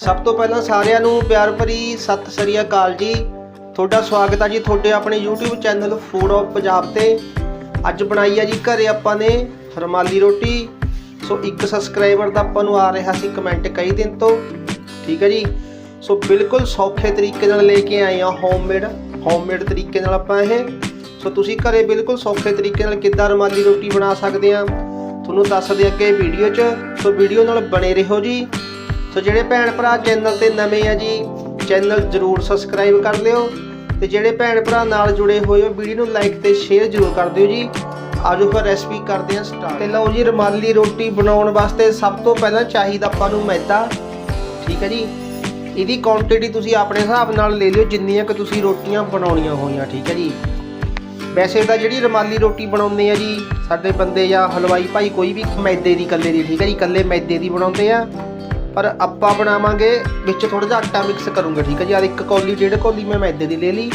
ਸਭ ਤੋਂ ਪਹਿਲਾਂ ਸਾਰਿਆਂ ਨੂੰ ਪਿਆਰ ਭਰੀ ਸਤਿ ਸ੍ਰੀ ਅਕਾਲ ਜੀ। ਤੁਹਾਡਾ ਸਵਾਗਤ ਹੈ ਜੀ ਤੁਹਾਡੇ ਆਪਣੇ YouTube channel food of Punjab ਤੇ। ਅੱਜ ਬਣਾਈ ਹੈ ਜੀ ਘਰੇ ਆਪਾਂ ਨੇ ਰਮਾਲੀ ਰੋਟੀ। ਸੋ ਇੱਕ ਸਬਸਕ੍ਰਾਈਬਰ ਦਾ ਆਪਾਂ ਨੂੰ ਆ ਰਿਹਾ ਸੀ ਕਮੈਂਟ ਕਈ ਦਿਨ ਤੋਂ। ਠੀਕ ਹੈ ਜੀ। ਸੋ ਬਿਲਕੁਲ ਸੌਖੇ ਤਰੀਕੇ ਨਾਲ ਲੈ ਕੇ ਆਏ ਆ ਹੋਮਮੇਡ ਹੋਮਮੇਡ ਤਰੀਕੇ ਨਾਲ ਆਪਾਂ ਇਹ। ਸੋ ਤੁਸੀਂ ਘਰੇ ਬਿਲਕੁਲ ਸੌਖੇ ਤਰੀਕੇ ਨਾਲ ਕਿੱਦਾਂ ਰਮਾਲੀ ਰੋਟੀ ਬਣਾ ਸਕਦੇ ਆ। ਤੁਹਾਨੂੰ ਦੱਸਦੇ ਅੱਗੇ ਵੀਡੀਓ 'ਚ। ਸੋ ਵੀਡੀਓ ਨਾਲ ਬਣੇ ਰਹੋ ਜੀ। ਸੋ ਜਿਹੜੇ ਭੈਣ ਭਰਾ ਚੈਨਲ ਤੇ ਨਵੇਂ ਆ ਜੀ, ਚੈਨਲ ਜਰੂਰ ਸਬਸਕ੍ਰਾਈਬ ਕਰ ਲਿਓ ਤੇ ਜਿਹੜੇ ਭੈਣ ਭਰਾ ਨਾਲ ਜੁੜੇ ਹੋਏ ਹੋ, ਵੀਡੀਓ ਨੂੰ ਲਾਈਕ ਤੇ ਸ਼ੇਅਰ ਜਰੂਰ ਕਰ ਦਿਓ ਜੀ। ਆਜੋ ਫਿਰ ਰੈਸਪੀ ਕਰਦੇ ਹਾਂ ਸਟਾਰਟ ਤੇ ਲਓ ਜੀ, ਰਮਾਲੀ ਰੋਟੀ ਬਣਾਉਣ ਵਾਸਤੇ ਸਭ ਤੋਂ ਪਹਿਲਾਂ ਚਾਹੀਦਾ ਆਪਾਂ ਨੂੰ ਮੈਦਾ। ਠੀਕ ਹੈ ਜੀ? ਇਹਦੀ ਕੁਆਂਟੀਟੀ ਤੁਸੀਂ ਆਪਣੇ ਹਿਸਾਬ ਨਾਲ ਲੈ ਲਿਓ, ਜਿੰਨੀਆਂ ਕਿ ਤੁਸੀਂ ਰੋਟੀਆਂ ਬਣਾਉਣੀਆਂ ਹੋਈਆਂ, ਠੀਕ ਹੈ ਜੀ? ਵੈਸੇ ਤਾਂ ਜਿਹੜੀ ਰਮਾਲੀ ਰੋਟੀ ਬਣਾਉਂਦੇ ਆ ਜੀ, ਸਾਡੇ ਬੰਦੇ ਜਾਂ ਹਲਵਾਈ ਭਾਈ ਕੋਈ ਵੀ ਮੈਦੇ ਦੀ ਕੱਲੇ ਦੀ, ਠੀਕ ਹੈ ਜੀ? ਕੱਲੇ ਮੈਦੇ ਦੀ ਬਣਾਉਂਦੇ ਆ। ਪਰ ਆਪਾਂ ਬਣਾਵਾਂਗੇ ਵਿੱਚ ਥੋੜਾ ਜਿਹਾ ਆਟਾ ਮਿਕਸ ਕਰੂੰਗੇ, ਠੀਕ ਹੈ ਜੀ? ਆ ਇੱਕ ਕੌਲੀ, ਡੇਢ ਕੌਲੀ ਮੈਂ ਮੈਦੇ ਦੀ ਲੈ ਲਈ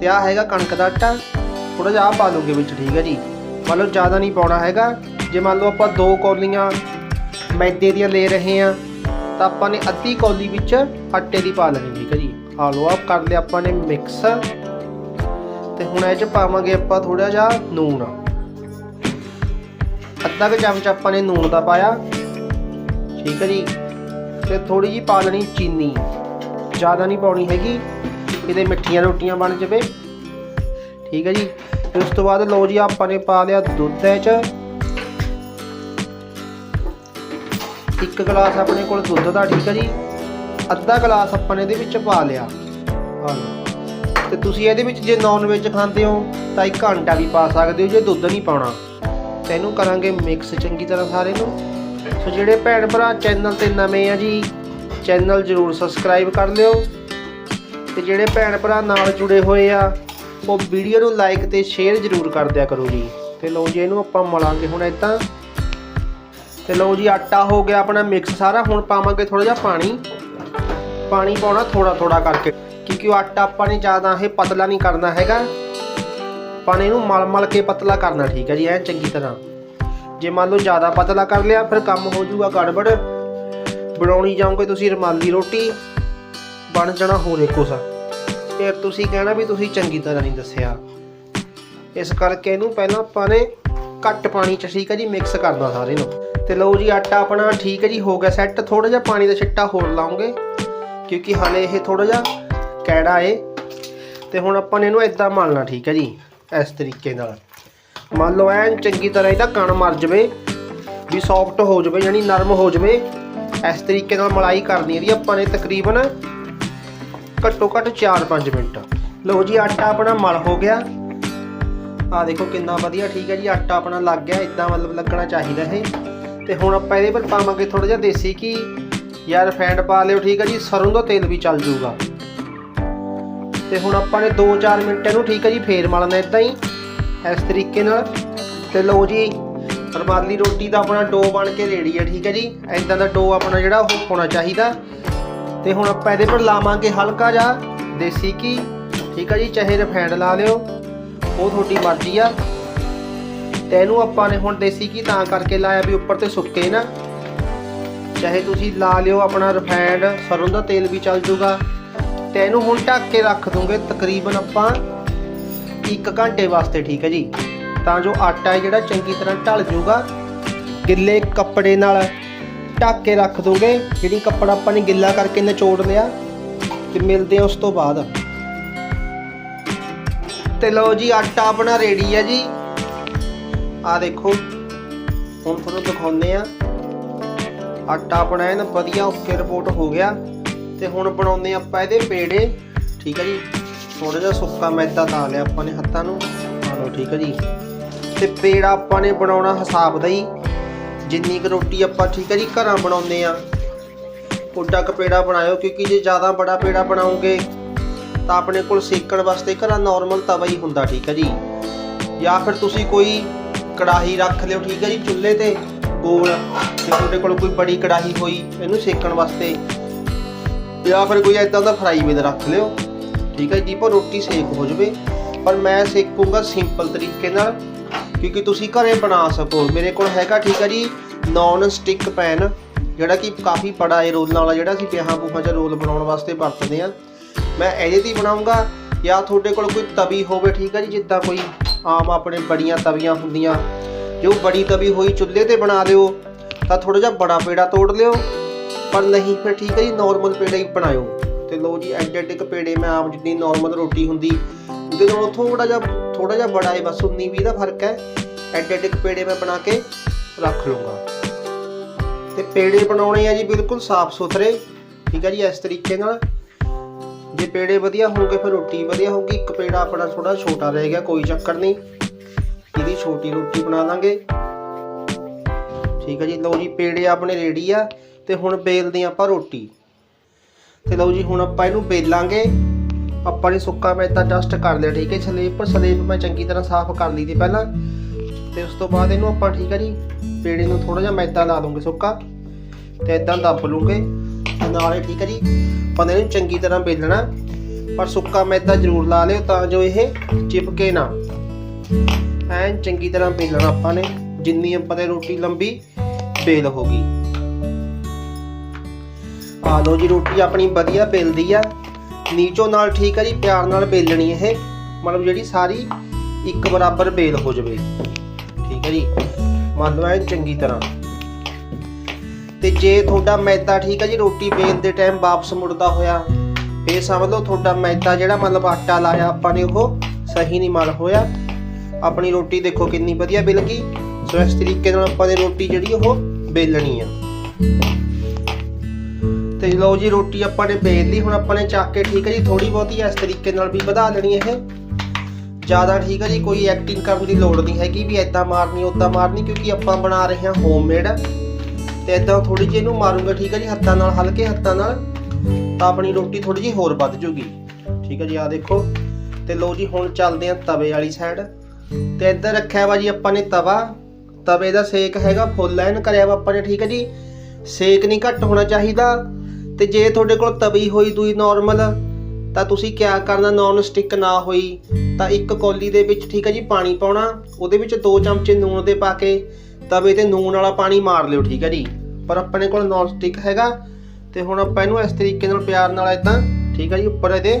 ਤੇ ਆ ਹੈਗਾ ਕਣਕ ਦਾ ਆਟਾ। ਥੋੜਾ ਜਿਹਾ ਆ ਪਾ ਲੂੰਗੇ ਵਿੱਚ, ਠੀਕ ਹੈ ਜੀ? ਮੰਨ ਲਓ ਜ਼ਿਆਦਾ ਨਹੀਂ ਪਾਉਣਾ ਹੈਗਾ। ਜੇ ਮੰਨ ਲਓ ਆਪਾਂ ਦੋ ਕੌਲੀਆਂ ਮੈਦੇ ਦੀਆਂ ਲੈ ਰਹੇ ਆ ਤਾਂ ਆਪਾਂ ਨੇ ਅੱਧੀ ਕੌਲੀ ਵਿੱਚ ਆਟੇ ਦੀ ਪਾ ਲੈਣੀ, ਠੀਕ ਹੈ ਜੀ? ਆ ਲਓ ਆਪ ਕਰ ਲਿਆ ਆਪਾਂ ਨੇ ਮਿਕਸ ਤੇ ਹੁਣ ਇਹ ਚ ਪਾਵਾਂਗੇ ਆਪਾਂ ਥੋੜਾ ਜਿਹਾ ਨੂਣ। ਅੱਧਾ ਕੁ ਚਮਚ ਆਪਾਂ ਨੇ ਨੂਣ ਦਾ ਪਾਇਆ। ਠੀਕ ਹੈ ਜੀ? ਤੇ ਥੋੜੀ ਜੀ ਪਾ ਲੈਣੀ ਚੀਨੀ। ਜ਼ਿਆਦਾ ਨਹੀਂ ਪਾਉਣੀ ਹੈਗੀ। ਇਹਦੇ ਮਿੱਠੀਆਂ ਰੋਟੀਆਂ ਬਣ ਜਵੇ। ਠੀਕ ਹੈ ਜੀ? ਫਿਰ ਉਸ ਤੋਂ ਬਾਅਦ ਲਓ ਜੀ, ਆਪਾਂ ਨੇ ਪਾ ਲਿਆ ਦੁੱਧ ਇਹ ਚ। ਇੱਕ ਗਲਾਸ ਆਪਣੇ ਕੋਲ ਦੁੱਧ ਦਾ, ਠੀਕ ਹੈ ਜੀ? ਅੱਧਾ ਗਲਾਸ ਆਪਾਂ ਨੇ ਇਹਦੇ ਵਿੱਚ ਪਾ ਲਿਆ। ਹਾਂ। ਲਓ ਤੇ ਤੁਸੀਂ ਇਹਦੇ ਵਿੱਚ ਜੇ ਨਾਨ ਵੈਜ ਖਾਂਦੇ ਹੋ, ਤਾਂ ਇੱਕ ਘੰਟਾ ਵੀ ਪਾ ਸਕਦੇ ਹੋ, ਜੇ ਦੁੱਧ ਨਹੀਂ ਪਾਉਣਾ। ਤੇ ਇਹਨੂੰ ਕਰਾਂਗੇ ਮਿਕਸ ਚੰਗੀ ਤਰ੍ਹਾਂ ਸਾਰੇ ਨੂੰ। ਸੋ ਜਿਹੜੇ ਭੈਣ ਭਰਾ ਚੈਨਲ ਤੇ ਨਵੇਂ ਆ ਜੀ, ਚੈਨਲ ਜਰੂਰ ਸਬਸਕ੍ਰਾਈਬ ਕਰ ਲਿਓ। ਤੇ ਜਿਹੜੇ ਭੈਣ ਭਰਾ ਨਾਲ ਜੁੜੇ ਹੋਏ ਆ, ਉਹ ਵੀਡੀਓ ਨੂੰ ਲਾਈਕ ਤੇ ਸ਼ੇਅਰ ਜਰੂਰ ਕਰ ਦਿਆ ਕਰੋ ਜੀ। ਤੇ ਲਓ ਜੀ, ਇਹਨੂੰ ਆਪਾਂ ਮਲਾਂਗੇ ਹੁਣ ਇਦਾਂ ਤੇ ਲਓ ਜੀ, ਆਟਾ ਹੋ ਗਿਆ ਆਪਣਾ ਮਿਕਸ ਸਾਰਾ, ਹੁਣ ਪਾਵਾਂਗੇ ਥੋੜਾ ਜਿਹਾ ਪਾਣੀ। ਪਾਣੀ ਪਾਉਣਾ ਥੋੜਾ ਥੋੜਾ ਕਰਕੇ, ਕਿਉਂਕਿ ਉਹ ਆਟਾ ਆਪਾਂ ਨੇ ਜ਼ਿਆਦਾ ਇਹ ਪਤਲਾ ਨਹੀਂ ਕਰਨਾ ਹੈਗਾ। ਪਾਣੀ ਨੂੰ ਮਲ ਮਲ ਕੇ ਪਤਲਾ ਕਰਨਾ ਠੀਕ ਹੈ ਜੀ ਐਨ ਚੰਗੀ ਤਰ੍ਹਾਂ। ਜੇ ਮੰਨ ਲਓ ਜ਼ਿਆਦਾ ਪਤਲਾ ਕਰ ਲਿਆ, ਫਿਰ ਕੰਮ ਹੋ ਜਾਊਗਾ ਗੜਬੜ। ਬਣਾਉਣੀ ਜਾਓਗੇ ਤੁਸੀਂ ਰਮਾਲੀ ਰੋਟੀ, ਬਣ ਜਾਣਾ ਹੋਰੇ ਕੁਛ ਫਿਰ ਤੁਸੀਂ ਕਹਿਣਾ ਵੀ ਤੁਸੀਂ ਚੰਗੀ ਤਰ੍ਹਾਂ ਨਹੀਂ ਦੱਸਿਆ। ਇਸ ਕਰਕੇ ਇਹਨੂੰ ਪਹਿਲਾਂ ਆਪਾਂ ਨੇ ਘੱਟ ਪਾਣੀ ਚ ਠੀਕ ਹੈ ਜੀ ਮਿਕਸ ਕਰਨਾ ਸਾਰੇ ਨੂੰ। ਤੇ ਲਓ ਜੀ, ਆਟਾ ਆਪਣਾ ਠੀਕ ਹੈ ਜੀ, ਹੋ ਗਿਆ ਸੈੱਟ ਥੋੜਾ ਜਿਹਾ ਪਾਣੀ ਦਾ ਛਿੱਟਾ ਹੋਰ ਲਾਉਂਗੇ, ਕਿਉਂਕਿ ਹਲੇ ਇਹ ਥੋੜਾ ਜਿਹਾ ਕੈੜਾ ਏ। ਤੇ ਹੁਣ ਆਪਾਂ ਨੇ ਇਹਨੂੰ ਇਦਾਂ ਮਲਣਾ ਠੀਕ ਹੈ ਜੀ, ਇਸ ਤਰੀਕੇ ਨਾਲ। ਮੰਨ ਲਓ ਐਨ ਚੰਗੀ ਤਰ੍ਹਾਂ ਇਹਦਾ ਕਣ ਮਰ ਜਵੇ, ਵੀ ਸੌਫਟ ਹੋ ਜਵੇ, ਯਾਨੀ ਨਰਮ ਹੋ ਜਵੇ, ਇਸ ਤਰੀਕੇ ਨਾਲ ਮਲਾਈ ਕਰਨੀ ਇਹਦੀ ਆਪਾਂ ਨੇ ਤਕਰੀਬਨ ਘੱਟੋ ਘੱਟ 4-5 ਮਿੰਟ। ਲਓ ਜੀ, ਆਟਾ ਆਪਣਾ ਮਲ ਹੋ ਗਿਆ। ਆ ਦੇਖੋ ਕਿੰਨਾ ਵਧੀਆ, ਠੀਕ ਹੈ ਜੀ, ਆਟਾ ਆਪਣਾ ਲੱਗ ਗਿਆ ਇਦਾਂ ਮਤਲਬ ਲੱਗਣਾ ਚਾਹੀਦਾ ਇਹ। ਤੇ ਹੁਣ ਆਪਾਂ ਇਹਦੇ ਪਰ ਪਾਵਾਂਗੇ ਥੋੜਾ ਜਿਹਾ ਦੇਸੀ ਘੀ। ਜਾਂ ਰਿਫਾਈਂਡ ਪਾ ਲਿਓ, ਠੀਕ ਹੈ ਜੀ, ਸਰੋਂ ਦਾ ਤੇਲ ਵੀ ਚੱਲ ਜੂਗਾ ਤੇ ਹੁਣ ਆਪਾਂ ਨੇ 2-4 ਮਿੰਟ ਇਹਨੂੰ ਠੀਕ ਹੈ ਜੀ, ਫੇਰ ਮਲਣਾ ਇਦਾਂ ਹੀ। ਇਸ ਤਰੀਕੇ ਨਾਲ। ਤੇ ਲਓ ਜੀ ਰਮਾਲੀ ਰੋਟੀ ਦਾ ਆਪਣਾ ਡੋ ਬਣ ਕੇ ਰੇੜੀ ਹੈ ਠੀਕ ਹੈ ਜੀ? ਇਦਾਂ ਦਾ ਡੋ ਆਪਣਾ ਜਿਹੜਾ ਉਹ ਹੋਣਾ ਚਾਹੀਦਾ। ਤੇ ਹੁਣ ਆਪਾਂ ਇਹਦੇ ਪਰ ਲਾਵਾਂਗੇ ਹਲਕਾ ਜਿਹਾ ਦੇਸੀ ਘੀ, ਠੀਕ ਹੈ ਜੀ? ਚਾਹੇ ਰਿਫਾਈਂਡ ਲਾ ਲਿਓ, ਉਹ ਤੁਹਾਡੀ ਮਰਜ਼ੀ ਆ। ਤੇ ਇਹਨੂੰ ਆਪਾਂ ਨੇ ਹੁਣ ਦੇਸੀ ਘੀ ਤਾਂ ਕਰਕੇ ਲਾਇਆ ਵੀ ਉੱਪਰ ਤੇ ਸੁੱਕੇ ਨਾ। ਚਾਹੇ ਤੁਸੀਂ ਲਾ ਲਿਓ ਆਪਣਾ ਰਿਫਾਈਂਡ ਸਰੋਂ ਦਾ ਤੇਲ ਵੀ ਚੱਲ ਜੂਗਾ। ਤੇ ਇਹਨੂੰ ਹੁਣ ਢੱਕ ਕੇ ਰੱਖ ਦੂੰਗੇ ਤਕਰੀਬਨ ਆਪਾਂ 1 ਘੰਟੇ ਵਾਸਤੇ, ਠੀਕ ਹੈ ਜੀ। ਤਾਂ ਜੋ ਆਟਾ ਹੈ ਜਿਹੜਾ ਚੰਗੀ ਤਰ੍ਹਾਂ ਢਲ ਜਾਊਗਾ, ਗਿੱਲੇ ਕੱਪੜੇ ਨਾਲ ਢੱਕ ਕੇ ਰੱਖ ਦੋਗੇ। ਜਿਹੜੀ ਕੱਪੜਾ ਆਪਾਂ ਨੇ ਗਿੱਲਾ ਕਰਕੇ ਨਿਚੋੜ ਲਿਆ, ਤੇ ਮਿਲਦੇ ਆ ਉਸ ਤੋਂ ਬਾਅਦ। ਤੇ ਲਓ ਜੀ, ਆਟਾ ਆਪਣਾ ਰੈਡੀ ਹੈ ਜੀ। ਆ ਦੇਖੋ, ਹੁਣ ਤੁਹਾਨੂੰ ਦਿਖਾਉਂਦੇ ਆ ਆਟਾ ਆਪਣਾ ਐਨ ਵਧੀਆ ਓਕੇ ਰਿਪੋਰਟ ਹੋ ਗਿਆ। ਤੇ ਹੁਣ ਬਣਾਉਂਦੇ ਆਪਾਂ ਇਹਦੇ ਪੇੜੇ, ਠੀਕ ਹੈ ਜੀ। ਥੋੜਾ ਜਿਹਾ ਸੁੱਕਾ ਮੈਦਾ ਤਾਂ ਲਿਆ ਆਪਾਂ ਨੇ ਹੱਥਾਂ ਨੂੰ। ਆ ਲਓ ਠੀਕ ਹੈ ਜੀ। ਤੇ ਪੇੜਾ ਆਪਾਂ ਨੇ ਬਣਾਉਣਾ ਹਿਸਾਬ ਦਾ ਹੀ। ਜਿੰਨੀ ਕੁ ਰੋਟੀ ਆਪਾਂ ਠੀਕ ਹੈ ਜੀ ਘਰਾਂ ਬਣਾਉਂਦੇ ਆ। ਉੱਡਾ ਕੁ ਪੇੜਾ ਬਣਾਇਓ ਕਿਉਂਕਿ ਜੇ ਜ਼ਿਆਦਾ ਬੜਾ ਪੇੜਾ ਬਣਾਉਂਗੇ ਤਾਂ ਆਪਣੇ ਕੋਲ ਸੇਕਣ ਵਾਸਤੇ ਘਰਾਂ ਨਾਰਮਲ ਤਵਾ ਹੀ ਹੁੰਦਾ ਠੀਕ ਹੈ ਜੀ। ਜਾਂ ਫਿਰ ਤੁਸੀਂ ਕੋਈ ਕੜਾਹੀ ਰੱਖ ਲਿਓ ਠੀਕ ਹੈ ਜੀ ਚੁੱਲ੍ਹੇ ਤੇ ਗੋਲ। ਜੇ ਤੁਹਾਡੇ ਕੋਲ ਕੋਈ ਬੜੀ ਕੜਾਹੀ ਹੋਈ ਇਹਨੂੰ ਸੇਕਣ ਵਾਸਤੇ। ਜਾਂ ਫਿਰ ਕੋਈ ਐਦਾਂ ਦਾ ਫਰਾਈ ਵਿੱਚ ਰੱਖ ਲਿਓ। ਠੀਕ ਹੈ ਜੀ ਪਰ ਰੋਟੀ ਸੇਕ ਹੋ ਜਵੇ। ਪਰ ਮੈਂ ਸੇਕੂੰਗਾ ਸਿੰਪਲ ਤਰੀਕੇ ਨਾਲ, ਕਿਉਂਕਿ ਤੁਸੀਂ ਘਰੇ ਬਣਾ ਸਕੋ। ਮੇਰੇ ਕੋਲ ਹੈਗਾ, ਠੀਕ ਹੈ ਜੀ ਨੌਨ ਸਟਿਕ ਪੈਨ ਜਿਹੜਾ ਕਿ ਕਾਫੀ ਬੜਾ ਇਹ ਰੋਲਾਂ ਵਾਲਾ ਜਿਹੜਾ ਅਸੀਂ ਵਿਆਹਾਂ ਬੂਹਾਂ 'ਚ ਰੋਲ ਬਣਾਉਣ ਵਾਸਤੇ ਵਰਤਦੇ ਆ ਮੈਂ ਇਹਦੇ ਤੇ ਹੀ ਬਣਾਉਂਗਾ, ਜਾਂ ਤੁਹਾਡੇ ਕੋਲ ਕੋਈ ਤਵੀ ਹੋਵੇ, ਠੀਕ ਹੈ ਜੀ, ਜਿੱਦਾਂ ਕੋਈ ਆਮ ਆਪਣੇ ਬੜੀਆਂ ਤਵੀਆਂ ਹੁੰਦੀਆਂ। ਜੋ ਬੜੀ ਤਵੀ ਹੋਈ ਚੁੱਲ੍ਹੇ ਤੇ ਬਣਾ ਲਿਓ ਤਾਂ ਥੋੜਾ ਜਿਹਾ ਬੜਾ ਪੇੜਾ ਤੋੜ ਲਿਓ। ਪਰ ਨਹੀਂ, ਫਿਰ ਠੀਕ ਹੈ ਜੀ ਨਾਰਮਲ ਪੇੜਾ ਹੀ ਬਣਾਇਓ। ਤੇ ਲੋ ਜੀ, ਐਡੇ ਐਡੇ ਕਪੇੜੇ ਮੈਂ ਆਪ ਜਿੰਨੀ ਨਾਰਮਲ ਰੋਟੀ ਹੁੰਦੀ, ਉਹਦੇ ਨਾਲੋਂ ਥੋੜਾ ਜਿਹਾ ਥੋੜਾ ਜਿਹਾ ਬੜਾ ਹੈ, ਬਸ 19 20 ਦਾ ਫ਼ਰਕ ਹੈ। ਐਡੇ ਐਡੇ ਪੇੜੇ ਮੈਂ ਬਣਾ ਕੇ ਰੱਖ ਲੂੰਗਾ ਤੇ ਪੇੜੇ ਬਣਾਉਣੇ ਆ ਜੀ ਬਿਲਕੁਲ ਸਾਫ਼ ਸੁਥਰੇ, ਠੀਕ ਹੈ ਜੀ, ਇਸ ਤਰੀਕੇ ਨਾਲ। ਜੇ ਪੇੜੇ ਵਧੀਆ ਹੋਣਗੇ, ਫਿਰ ਰੋਟੀ ਵਧੀਆ ਹੋਊਗੀ। ਇੱਕ ਪੇੜਾ ਆਪਣਾ ਥੋੜਾ ਛੋਟਾ ਰਹਿ ਗਿਆ, ਕੋਈ ਚੱਕਰ ਨਹੀਂ। ਇਹਦੀ ਛੋਟੀ ਰੋਟੀ ਬਣਾ ਦਾਂਗੇ ਠੀਕ ਹੈ ਜੀ, ਲਓ ਜੀ, ਪੇੜੇ ਆਪਣੇ ਰੈਡੀ ਆ। ਤੇ ਹੁਣ ਬੇਲਦੇ ਹਾਂ ਆਪਾਂ ਰੋਟੀ। ਤੇ ਲਓ ਜੀ, ਹੁਣ ਆਪਾਂ ਇਹਨੂੰ ਬੇਲਾਂਗੇ ਆਪਾਂ ਨੇ ਸੁੱਕਾ ਮੈਦਾ ਡਸਟ ਕਰ ਲਿਆ, ਠੀਕ ਹੈ ਸਲੇਬ ਪਰ ਸਲੇਬ ਮੈਂ ਚੰਗੀ ਤਰ੍ਹਾਂ ਸਾਫ਼ ਕਰ ਲਈ ਤੇ ਪਹਿਲਾਂ। ਤੇ ਉਸ ਤੋਂ ਬਾਅਦ ਇਹਨੂੰ ਆਪਾਂ, ਠੀਕ ਹੈ ਜੀ, ਪੇੜੇ ਨੂੰ ਥੋੜਾ ਜਿਹਾ ਮੈਦਾ ਲਾ ਦੂੰਗੇ ਸੁੱਕਾ। ਤੇ ਇਦਾਂ ਦੱਬ ਲੂੰਗੇ। ਨਾਲੇ, ਠੀਕ ਹੈ ਜੀ, ਆਪਾਂ ਨੇ ਇਹਨੂੰ ਚੰਗੀ ਤਰ੍ਹਾਂ ਬੇਲਣਾ ਪਰ ਸੁੱਕਾ ਮੈਦਾ ਜ਼ਰੂਰ ਲਾ ਲਿਓ ਤਾਂ ਜੋ ਇਹ ਚਿਪਕੇ ਨਾ। ਐਨ ਚੰਗੀ ਤਰ੍ਹਾਂ ਬੇਲਣਾ ਆਪਾਂ ਨੇ। ਜਿੰਨੀ ਆਪਾਂ ਨੇ ਰੋਟੀ ਲੰਬੀ ਬੇਲ ਹੋਗੀ ਆ ਲਓ ਜੀ, ਰੋਟੀ ਆਪਣੀ ਵਧੀਆ ਬੇਲਦੀ ਆ। ਨੀਚੋਂ ਨਾਲ ਠੀਕ ਆ ਜੀ, ਪਿਆਰ ਨਾਲ ਬੇਲਣੀ ਇਹ। ਮਤਲਬ ਜਿਹੜੀ ਸਾਰੀ ਇੱਕ ਬਰਾਬਰ ਬੇਲ ਹੋ ਜਾਵੇ। ਠੀਕ ਹੈ ਜੀ। ਮੰਨ ਲਓ ਐਨ ਚੰਗੀ ਤਰ੍ਹਾਂ। ਤੇ ਜੇ ਤੁਹਾਡਾ ਮੈਦਾ ਠੀਕ ਹੈ ਜੀ, ਰੋਟੀ ਬੇਲ ਦੇ ਟਾਈਮ ਵਾਪਸ ਮੁੜਦਾ ਹੋਇਆ ਇਹ ਸਮਝ ਲਓ ਤੁਹਾਡਾ ਮੈਦਾ ਜਿਹੜਾ ਮਤਲਬ ਆਟਾ ਲਾਇਆ ਆਪਾਂ ਨੇ ਉਹ ਸਹੀ ਨਹੀਂ ਮਲ ਹੋਇਆ। ਆਪਣੀ ਰੋਟੀ ਦੇਖੋ ਕਿੰਨੀ ਵਧੀਆ ਬਿਲ ਗਈ। ਸੋ ਇਸ ਤਰੀਕੇ ਨਾਲ ਆਪਾਂ ਨੇ ਰੋਟੀ ਜਿਹੜੀ ਉਹ ਬੇਲਣੀ ਆ। ਤੇ ਲਓ ਜੀ, ਰੋਟੀ ਆਪਾਂ ਨੇ ਬੇਲ ਲਈ, ਹੁਣ ਆਪਾਂ ਨੇ ਚੱਕ ਕੇ ਠੀਕ ਹੈ ਜੀ ਥੋੜੀ ਬਹੁਤੀ ਇਸ ਤਰੀਕੇ ਨਾਲ ਵੀ ਵਧਾ ਲੈਣੀ ਇਹ। ਜ਼ਿਆਦਾ ਠੀਕ ਹੈ ਜੀ, ਕੋਈ ਐਕਟਿੰਗ ਕਰਨ ਦੀ ਲੋੜ ਨਹੀਂ ਹੈਗੀ ਵੀ ਐਦਾਂ ਮਾਰਨੀ ਉਦਾਂ ਮਾਰਨੀ, ਕਿਉਂਕਿ ਆਪਾਂ ਬਣਾ ਰਹੇ ਹਾਂ ਹੋਮਮੇਡ ਤੇ ਐਦਾਂ ਥੋੜੀ ਜਿਹੀ ਇਹਨੂੰ ਮਾਰੂੰਗਾ, ਠੀਕ ਹੈ ਜੀ, ਹੱਥਾਂ ਨਾਲ, ਹਲਕੇ ਹੱਥਾਂ ਨਾਲ, ਤਾਂ ਆਪਣੀ ਰੋਟੀ ਥੋੜੀ ਜਿਹੀ ਹੋਰ ਵੱਧ ਜੂਗੀ ਠੀਕ ਹੈ ਜੀ ਆ ਦੇਖੋ। ਤੇ ਲਓ ਜੀ, ਹੁਣ ਚੱਲਦੇ ਹਾਂ ਤਵੇ ਵਾਲੀ ਸਾਈਡ ਤੇ ਇੱਧਰ ਰੱਖਿਆ ਵਾ ਜੀ ਆਪਾਂ ਨੇ ਤਵਾ। ਤਵੇ ਦਾ ਸੇਕ ਹੈਗਾ, ਫੁੱਲ ਐਨ ਕਰਿਆ ਵਾ ਆਪਾਂ ਨੇ, ਠੀਕ ਹੈ ਜੀ। ਸੇਕ ਨਹੀਂ ਘੱਟ ਹੋਣਾ ਚਾਹੀਦਾ। ਤੇ ਜੇ ਤੁਹਾਡੇ ਕੋਲ ਤਵੀ ਹੋਈ ਦੂਈ ਨਾਰਮਲ ਤਾਂ ਤੁਸੀਂ ਕਿਆ ਕਰਨਾ? ਨਾਨ ਸਟਿਕ ਨਾ ਹੋਈ, ਤਾਂ ਇੱਕ ਕੌਲੀ ਦੇ ਵਿੱਚ ਠੀਕ ਹੈ ਜੀ ਪਾਣੀ ਪਾਉਣਾ। ਉਹਦੇ ਵਿੱਚ 2 ਚਮਚੇ ਨੂਣ ਦੇ ਪਾ ਕੇ ਤਵੇ ਤੇ ਨੂਣ ਵਾਲਾ ਪਾਣੀ ਮਾਰ ਲਿਓ, ਠੀਕ ਹੈ ਜੀ। ਪਰ ਆਪਣੇ ਕੋਲ ਨਾਨ ਸਟਿਕ ਹੈਗਾ, ਤੇ ਹੁਣ ਆਪਾਂ ਇਹਨੂੰ ਇਸ ਤਰੀਕੇ ਨਾਲ ਪਿਆਰ ਨਾਲ ਇਦਾਂ ਠੀਕ ਹੈ ਜੀ, ਉੱਪਰ ਇਹਦੇ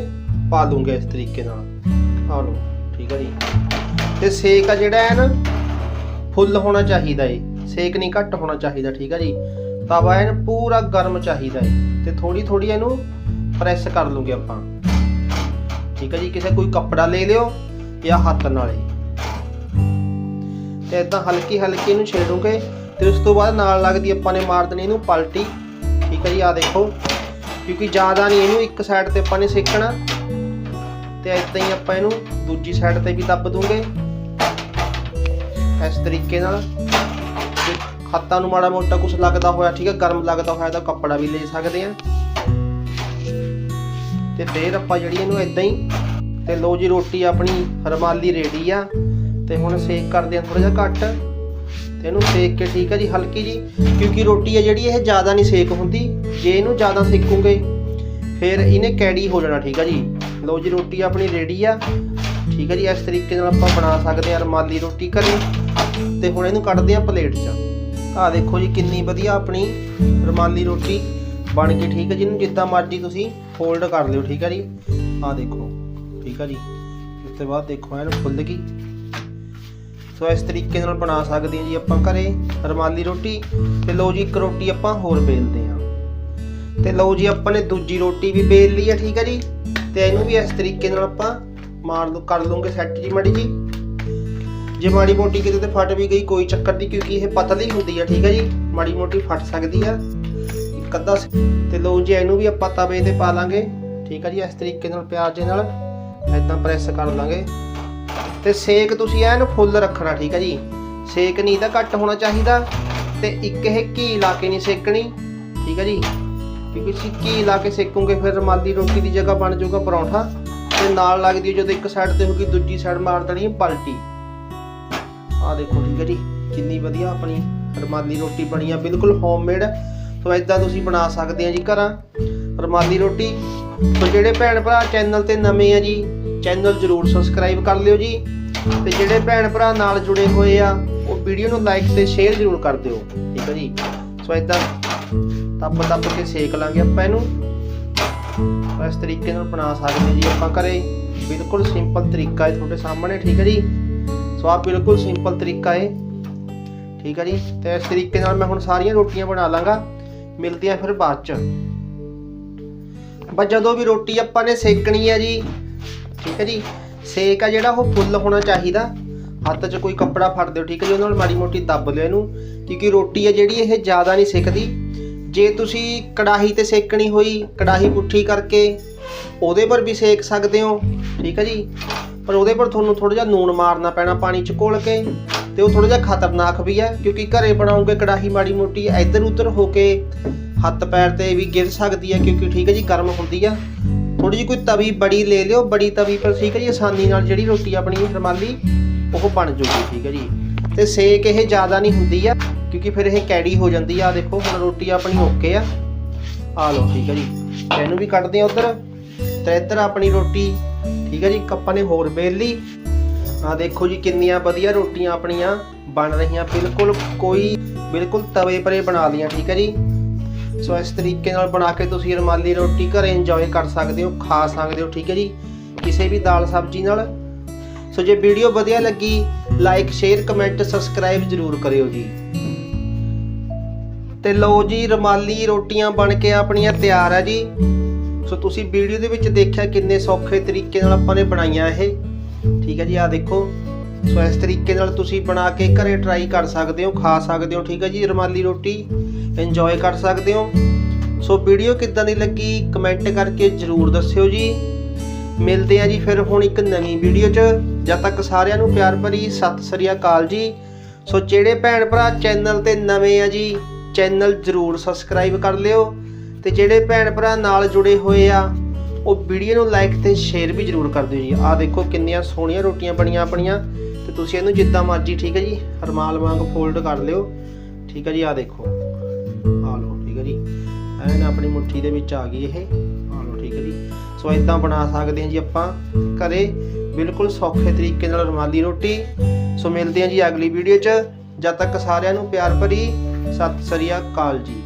ਪਾ ਦੂੰਗੇ ਇਸ ਤਰੀਕੇ ਨਾਲ। ਆ ਲਓ, ਠੀਕ ਹੈ ਜੀ। ਤੇ ਸੇਕ ਆ ਜਿਹੜਾ ਹੈ ਨਾ, ਫੁੱਲ ਹੋਣਾ ਚਾਹੀਦਾ ਏ। ਸੇਕ ਨਹੀਂ, ਘੱਟ ਹੋਣਾ ਚਾਹੀਦਾ, ਠੀਕ ਹੈ ਜੀ। ਤਵਾ ਇਹਨੂੰ ਪੂਰਾ ਗਰਮ ਚਾਹੀਦਾ ਹੈ ਤੇ ਥੋੜੀ ਥੋੜੀ ਇਹਨੂੰ ਪ੍ਰੈਸ ਕਰ ਲੂਗੇ ਆਪਾਂ। ਠੀਕ ਹੈ ਜੀ, ਕਿਸੇ ਕੋਈ ਕੱਪੜਾ ਲੈ ਲਿਓ ਜਾਂ ਹੱਥ ਨਾਲੇ ਤੇ ਇਦਾਂ ਹਲਕੀ ਹਲਕੀ ਇਹਨੂੰ ਛੇੜੂਗੇ ਤੇ ਉਸ ਤੋਂ ਬਾਅਦ ਨਾਲ ਲੱਗਦੀ ਆਪਾਂ ਨੇ ਮਾਰ ਦੇਣੀ ਇਹਨੂੰ ਪਲਟੀ। ਠੀਕ ਹੈ ਜੀ ਆ ਦੇਖੋ, ਕਿਉਂਕਿ ਜ਼ਿਆਦਾ ਨਹੀਂ ਇਹਨੂੰ ਇੱਕ ਸਾਈਡ ਤੇ ਆਪਾਂ ਨੇ ਸੇਕਣਾ। ਤੇ ਇਦਾਂ ਹੀ ਆਪਾਂ ਇਹਨੂੰ ਦੂਜੀ ਸਾਈਡ ਤੇ ਵੀ ਦੱਬ ਦੂੰਗੇ। ਇਸ ਤਰੀਕੇ ਨਾਲ। ਹੱਥਾਂ ਨੂੰ ਮਾੜਾ ਮੋਟਾ ਕੁਝ ਲੱਗਦਾ ਹੋਇਆ, ਠੀਕ ਹੈ ਗਰਮ ਲੱਗਦਾ ਹੋਇਆ ਤਾਂ ਕੱਪੜਾ ਵੀ ਲੈ ਸਕਦੇ ਆ। ਤੇ ਫੇਰ ਆਪਾਂ ਜਿਹੜੀ ਇਹਨੂੰ ਇਦਾਂ ਹੀ, ਤੇ ਲੋ ਜੀ ਰੋਟੀ ਆਪਣੀ ਰਮਾਲੀ ਰੈਡੀ ਆ। ਤੇ ਹੁਣ ਸੇਕ ਕਰਦੇ ਆ ਥੋੜਾ ਜਿਹਾ ਘੱਟ। ਤੇ ਇਹਨੂੰ ਸੇਕ ਕੇ ਠੀਕ ਹੈ ਜੀ, ਹਲਕੀ ਜੀ, ਕਿਉਂਕਿ ਰੋਟੀ ਆ ਜਿਹੜੀ ਇਹ ਜ਼ਿਆਦਾ ਨਹੀਂ ਸੇਕ ਹੁੰਦੀ। ਜੇ ਇਹਨੂੰ ਜ਼ਿਆਦਾ ਸੇਕੂਗੇ, ਫਿਰ ਇਹਨੇ ਕੈੜੀ ਹੋ ਜਾਣਾ, ਠੀਕ ਆ ਜੀ। ਲਓ ਜੀ ਰੋਟੀ ਆਪਣੀ ਰੈਡੀ ਆ। ਠੀਕ ਹੈ ਜੀ, ਇਸ ਤਰੀਕੇ ਨਾਲ ਆਪਾਂ ਬਣਾ ਸਕਦੇ ਆ ਰਮਾਲੀ ਰੋਟੀ ਘਰੇ। ਤੇ ਹੁਣ ਇਹਨੂੰ ਕੱਢਦੇ ਆ ਪਲੇਟ 'ਚ। ਆਹ ਦੇਖੋ ਜੀ ਕਿੰਨੀ ਵਧੀਆ ਆਪਣੀ ਰਮਾਲੀ ਰੋਟੀ ਬਣ ਗਈ, ਠੀਕ ਹੈ ਜੀ। ਇਹਨੂੰ ਜਿੱਦਾਂ ਮਰਜ਼ੀ ਤੁਸੀਂ ਫੋਲਡ ਕਰ ਲਿਓ, ਠੀਕ ਹੈ ਜੀ। ਆਹ ਦੇਖੋ, ਠੀਕ ਹੈ ਜੀ। ਉਸ ਤੋਂ ਬਾਅਦ ਦੇਖੋ, ਇਹਨੂੰ ਫੁੱਲ ਗਈ। ਸੋ ਇਸ ਤਰੀਕੇ ਨਾਲ ਬਣਾ ਸਕਦੇ ਹਾਂ ਜੀ ਆਪਾਂ ਘਰੇ ਰਮਾਲੀ ਰੋਟੀ। ਤੇ ਲਓ ਜੀ, ਇੱਕ ਰੋਟੀ ਆਪਾਂ ਹੋਰ ਬੇਲਦੇ ਹਾਂ। ਤੇ ਲਓ ਜੀ, ਆਪਾਂ ਨੇ ਦੂਜੀ ਰੋਟੀ ਵੀ ਬੇਲ ਲਈ ਹੈ, ਠੀਕ ਹੈ ਜੀ। ਤੇ ਇਹਨੂੰ ਵੀ ਇਸ ਤਰੀਕੇ ਨਾਲ ਆਪਾਂ ਮਾਰ ਲਓ, ਕਰ ਲਵਾਂਗੇ ਸੈੱਟ ਜੀ, ਮਾੜੀ ਜੀ। ਜੇ ਮਾੜੀ ਮੋਟੀ ਕਿਤੇ ਤੇ ਫਟ ਵੀ ਗਈ, ਕੋਈ ਚੱਕਰ ਨਹੀਂ, ਕਿਉਂਕਿ ਇਹ ਪਤਲੀ ਹੁੰਦੀ ਹੈ ਠੀਕ ਹੈ ਜੀ? ਮਾੜੀ ਮੋਟੀ ਫਟ ਸਕਦੀ ਆ। ਇੱਕ ਅੱਧਾ ਸ- ਤੇ ਲਓ ਜੀ, ਇਹਨੂੰ ਵੀ ਆਪਾਂ ਤਵੇ ਤੇ ਪਾ ਲਾਂਗੇ। ਠੀਕ ਹੈ ਜੀ, ਇਸ ਤਰੀਕੇ ਨਾਲ ਪਿਆਜ਼ ਦੇ ਨਾਲ ਇਦਾਂ ਪ੍ਰੈਸ ਕਰ ਲਾਂਗੇ। ਤੇ ਸੇਕ ਤੁਸੀਂ ਐਨ ਫੁੱਲ ਰੱਖਣਾ, ਠੀਕ ਹੈ ਜੀ? ਸੇਕ ਨਹੀਂ ਤਾਂ ਘੱਟ ਹੋਣਾ ਚਾਹੀਦਾ। ਤੇ ਇੱਕ ਇਹ ਘੀ ਲਾ ਕੇ ਨਹੀਂ ਸੇਕਣੀ, ਠੀਕ ਹੈ ਜੀ? ਕਿਉਂਕਿ ਤੁਸੀਂ ਘੀ ਲਾ ਕੇ ਸੇਕੋਗੇ, ਫਿਰ ਰਮਾਲੀ ਰੋਟੀ ਦੀ ਜਗ੍ਹਾ ਬਣ ਜਾਊਗਾ ਪਰੌਂਠਾ। ਤੇ ਨਾਲ ਲੱਗਦੀ ਹੈ ਜਦੋਂ ਇੱਕ ਸਾਈਡ ਤੇ ਹੋਗੀ ਦੂਜੀ ਸਾਈਡ ਮਾਰ ਦੇਣੀ ਪਲਟੀ। ਆਹ ਦੇਖੋ ਠੀਕ ਹੈ ਜੀ, ਕਿੰਨੀ ਵਧੀਆ ਆਪਣੀ ਰਮਾਲੀ ਰੋਟੀ ਬਣੀ ਆ, ਬਿਲਕੁਲ ਹੋਮਮੇਡ ਸੋ ਇਦਾਂ ਤੁਸੀਂ ਬਣਾ ਸਕਦੇ ਆ ਜੀ ਘਰਾਂ ਰਮਾਲੀ ਰੋਟੀ। ਸੋ ਜਿਹੜੇ ਭੈਣ ਭਰਾ ਚੈਨਲ ਤੇ ਨਵੇਂ ਆ ਜੀ ਚੈਨਲ ਜਰੂਰ ਸਬਸਕ੍ਰਾਈਬ ਕਰ ਲਿਓ ਜੀ। ਤੇ ਜਿਹੜੇ ਭੈਣ ਭਰਾ ਨਾਲ ਜੁੜੇ ਹੋਏ ਆ, ਉਹ ਵੀਡੀਓ ਨੂੰ ਲਾਈਕ ਤੇ ਸ਼ੇਅਰ ਜਰੂਰ ਕਰ ਦਿਓ, ਠੀਕ ਹੈ ਜੀ। ਸੋ ਇਦਾਂ ਤੱਪ ਤੱਪ ਕੇ ਸੇਕ ਲਾਂਗੇ ਆਪਾਂ ਇਹਨੂੰ। ਇਸ ਤਰੀਕੇ ਨਾਲ ਬਣਾ ਸਕਦੇ ਜੀ ਆਪਾਂ ਘਰੇ। ਬਿਲਕੁਲ ਸਿੰਪਲ ਤਰੀਕਾ ਹੈ ਤੁਹਾਡੇ ਸਾਹਮਣੇ, ਠੀਕ ਹੈ ਜੀ। ਸੋ ਆਹ ਬਿਲਕੁਲ ਸਿੰਪਲ ਤਰੀਕਾ ਏ। ਠੀਕ ਹੈ ਜੀ? ਤੇ ਇਸ ਤਰੀਕੇ ਨਾਲ ਮੈਂ ਹੁਣ ਸਾਰੀਆਂ ਰੋਟੀਆਂ ਬਣਾ ਲਾਂਗਾ। ਮਿਲਦੀਆਂ ਫਿਰ ਬਾਅਦ ਚ। ਬਸ ਜਦੋਂ ਵੀ ਰੋਟੀ ਆਪਾਂ ਨੇ ਸੇਕਣੀ ਹੈ ਜੀ, ਠੀਕ ਹੈ ਜੀ? ਸੇਕ ਆ ਜਿਹੜਾ ਉਹ ਫੁੱਲ ਹੋਣਾ ਚਾਹੀਦਾ। ਹੱਥ 'ਚ ਕੋਈ ਕੱਪੜਾ ਫੜ ਦਿਓ, ਠੀਕ ਹੈ ਜੀ? ਉਹਨਾਂ ਨਾਲ ਮਾੜੀ ਮੋਟੀ ਦੱਬ ਲਿਓ ਇਹਨੂੰ। ਕਿਉਂਕਿ ਰੋਟੀ ਹੈ ਜਿਹੜੀ ਇਹ ਜ਼ਿਆਦਾ ਨਹੀਂ ਸਿੱਕਦੀ। ਜੇ ਤੁਸੀਂ ਕੜਾਹੀ ਤੇ ਸੇਕਣੀ ਹੋਈ, ਕੜਾਹੀ ਪੁੱਠੀ ਕਰਕੇ ਉਹਦੇ ਪਰ ਵੀ ਸੇਕ ਸਕਦੇ ਹੋ, ਠੀਕ ਹੈ ਜੀ? ਪਰ ਉਹਦੇ ਪਰ ਤੁਹਾਨੂੰ ਥੋੜਾ ਜਿਹਾ ਨੂਣ ਮਾਰਨਾ ਪੈਣਾ ਪਾਣੀ 'ਚ ਘੋਲ ਕੇ ਤੇ ਉਹ ਥੋੜਾ ਜਿਹਾ ਖਤਰਨਾਕ ਵੀ ਹੈ, ਕਿਉਂਕਿ ਘਰੇ ਬਣਾਉਂਗੇ ਕੜਾਹੀ ਮਾੜੀ ਮੋਟੀ ਇੱਧਰ ਉੱਧਰ ਹੋ ਕੇ ਹੱਥ ਪੈਰ ਤੇ ਵੀ ਗਿਰ ਸਕਦੀ ਹੈ, ਕਿਉਂਕਿ ਠੀਕ ਹੈ ਜੀ, ਗਰਮ ਹੁੰਦੀ ਆ। ਥੋੜੀ ਜਿਹੀ ਕੋਈ ਤਵੀ ਬੜੀ ਲੈ ਲਿਓ, ਬੜੀ ਤਵੀ ਪਰ ਠੀਕ ਹੈ ਜੀ, ਆਸਾਨੀ ਨਾਲ ਜਿਹੜੀ ਰੋਟੀ ਆਪਣੀ ਰਮਾਲੀ ਉਹ ਬਣ ਜੂਗੀ, ਠੀਕ ਹੈ ਜੀ। ਤੇ ਸੇਕ ਇਹ ਜ਼ਿਆਦਾ ਨਹੀਂ ਹੁੰਦੀ ਆ, ਕਿਉਂਕਿ ਫਿਰ ਇਹ ਕੈੜੀ ਹੋ ਜਾਂਦੀ ਆ। ਦੇਖੋ, ਹੁਣ ਰੋਟੀ ਆਪਣੀ ਓਕੇ ਆ। ਆ ਲਓ, ਠੀਕ ਹੈ ਜੀ। ਇਹਨੂੰ ਵੀ ਕੱਢਦੇ ਆ ਉਧਰ। ਤੇ ਇੱਧਰ ਆਪਣੀ ਰੋਟੀ ਠੀਕ ਹੈ ਜੀ ਕੱਪਾਂ ਨੇ ਹੋਰ ਵੇਲ ਲਈ। ਆ ਦੇਖੋ ਜੀ, ਕਿੰਨੀਆਂ ਵਧੀਆ ਰੋਟੀਆਂ ਆਪਣੀਆਂ ਬਣ ਰਹੀਆਂ। ਬਿਲਕੁਲ ਕੋਈ, ਬਿਲਕੁਲ ਤਵੇ ਪਰੇ ਬਣਾ ਲੀਆਂ, ਠੀਕ ਹੈ ਜੀ। ਸੋ ਇਸ ਤਰੀਕੇ ਨਾਲ ਬਣਾ ਕੇ ਤੁਸੀਂ ਰਮਾਲੀ ਰੋਟੀ ਘਰੇ ਇੰਜੋਏ ਕਰ ਸਕਦੇ ਹੋ, ਖਾ ਸਕਦੇ ਹੋ, ਠੀਕ ਹੈ ਜੀ। ਕਿਸੇ ਵੀ ਦਾਲ ਸਬਜ਼ੀ ਨਾਲ। ਸੋ ਜੇ ਵੀਡੀਓ ਵਧੀਆ ਲੱਗੀ ਲਾਈਕ ਸ਼ੇਅਰ ਕਮੈਂਟ ਸਬਸਕ੍ਰਾਈਬ ਜ਼ਰੂਰ ਕਰਿਓ ਜੀ। ਤੇ ਲਓ ਜੀ, ਰਮਾਲੀ ਰੋਟੀਆਂ ਬਣ ਕੇ ਆਪਣੀਆਂ ਤਿਆਰ ਆ ਜੀ। ਸੋ ਤੁਸੀਂ ਵੀਡੀਓ ਦੇ ਵਿੱਚ ਦੇਖਿਆ ਕਿੰਨੇ ਸੌਖੇ ਤਰੀਕੇ ਨਾਲ ਆਪਾਂ ਨੇ ਬਣਾਈਆਂ ਇਹ? ਠੀਕ ਹੈ ਜੀ ਆ ਦੇਖੋ। ਸੋ ਇਸ ਤਰੀਕੇ ਨਾਲ ਤੁਸੀਂ ਬਣਾ ਕੇ ਘਰੇ ਟਰਾਈ ਕਰ ਸਕਦੇ ਹੋ, ਖਾ ਸਕਦੇ ਹੋ, ਠੀਕ ਹੈ ਜੀ, ਰਮਾਲੀ ਰੋਟੀ। ਇੰਜੋਏ ਕਰ ਸਕਦੇ ਹੋ। ਸੋ ਵੀਡੀਓ ਕਿੱਦਾਂ ਦੀ ਲੱਗੀ ਕਮੈਂਟ ਕਰਕੇ ਜਰੂਰ ਦੱਸਿਓ ਜੀ। ਮਿਲਦੇ ਆ ਜੀ ਫਿਰ ਹੁਣ ਇੱਕ ਨਵੀਂ ਵੀਡੀਓ 'ਚ। ਜਦ ਤੱਕ ਸਾਰਿਆਂ ਨੂੰ ਪਿਆਰ ਭਰੀ ਸਤਿ ਸ੍ਰੀ ਅਕਾਲ ਜੀ। ਸੋ ਜਿਹੜੇ ਭੈਣ ਭਰਾ ਚੈਨਲ ਤੇ ਨਵੇਂ ਆ ਜੀ, ਚੈਨਲ ਜਰੂਰ ਸਬਸਕ੍ਰਾਈਬ ਕਰ ਲਿਓ। ਤੇ ਜਿਹੜੇ ਭੈਣ ਭਰਾ ਨਾਲ ਜੁੜੇ ਹੋਏ ਆ, ਉਹ ਵੀਡੀਓ ਨੂੰ ਲਾਈਕ ਤੇ ਸ਼ੇਅਰ ਵੀ ਜਰੂਰ ਕਰ ਦਿਓ ਜੀ। ਆਹ ਦੇਖੋ ਕਿੰਨੀਆਂ ਸੋਹਣੀਆਂ ਰੋਟੀਆਂ ਬਣੀਆਂ ਆਪਣੀਆਂ। ਤੇ ਤੁਸੀਂ ਇਹਨੂੰ ਜਿੱਦਾਂ ਮਰਜ਼ੀ, ਠੀਕ ਹੈ ਜੀ? ਰਮਾਲ ਵਾਂਗ ਫੋਲਡ ਕਰ ਲਿਓ। ਠੀਕ ਹੈ ਜੀ, ਆਹ ਦੇਖੋ। ਆ ਲਓ, ਠੀਕ ਹੈ ਜੀ। ਐਨ ਆਪਣੀ ਮੁੱਠੀ ਦੇ ਵਿੱਚ ਆ ਗਈ ਇਹ। ਆ ਲਓ, ਠੀਕ ਹੈ ਜੀ। ਸੋ ਇਦਾਂ ਬਣਾ ਸਕਦੇ ਹਾਂ ਜੀ ਆਪਾਂ ਘਰੇ। ਬਿਲਕੁਲ ਸੌਖੇ ਤਰੀਕੇ ਨਾਲ ਰੁਮਾਲੀ ਰੋਟੀ। ਸੋ ਮਿਲਦੇ ਹਾਂ ਜੀ ਅਗਲੀ ਵੀਡੀਓ 'ਚ। ਜਦ ਤੱਕ ਸਾਰਿਆਂ ਨੂੰ ਪਿਆਰ ਭਰੀ, ਸਤਿ ਸ੍ਰੀ ਅਕਾਲ ਜੀ।